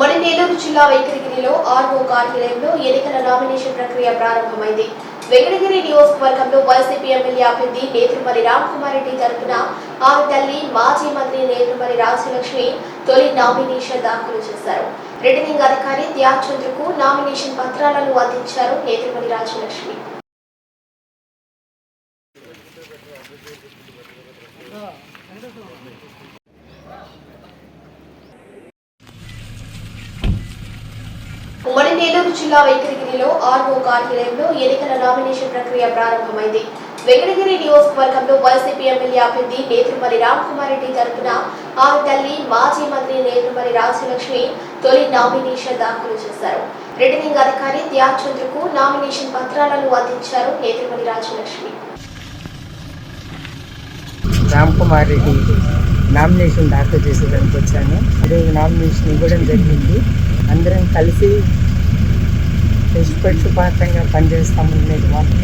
ఉమ్మడి నెల్లూరు జిల్లా వెంకటగిరిలో ఆర్ఓ కార్యాలయంలో ఎన్నికల నామినేషన్ ప్రక్రియ ప్రారంభమైంది. వెంకటగిరి నియోజకవర్గంలో వైసీపీ ఎమ్మెల్యే అభ్యర్థి నేత్రుమల్లి రామ్కుమార్ రెడ్డి తరపున ఆమె తల్లి మాజీ మంత్రి నేత్రుమల్లి రాజలక్ష్మి తొలి నామినేషన్ దాఖలు చేశారు. రిటర్నింగ్ అధికారి త్యాగ్కు నామినేషన్ పత్రాలను అందించారు నేత్రుమల్లి రాజలక్ష్మి. ఉమ్మడి నెల్లూరు జిల్లా వెంకటగిరిలో ఆర్ఓ కార్యాలయంలో ఎన్నికల నామినేషన్ ప్రక్రియ ప్రారంభమైంది. వెంకటగిరి నియోజకవర్గంలో వైసీపీ ఎమ్మెల్యే అభ్యర్థి నేత్రుమల్లి రామ్కుమార్ రెడ్డి తరపున ఆమె తల్లి మాజీ మంత్రి నేత్రుమల్లి రాజలక్ష్మి తొలి నామినేషన్ దాఖలు చేశారు. రిటర్నింగ్ అధికారి త్యాగ్ చంద్రకు నామినేషన్ పత్రాలను అందించారు నేత్రుమల్లి రాజలక్ష్మి. రామ్ రెడ్డి. నామినేషన్ దాఖలు చేసేదానికి వచ్చాను. ఈరోజు నామినేషన్ ఇవ్వడం జరిగింది. అందరం కలిసి నిష్పక్షపాతంగా పనిచేస్తామనేది మాత్రమే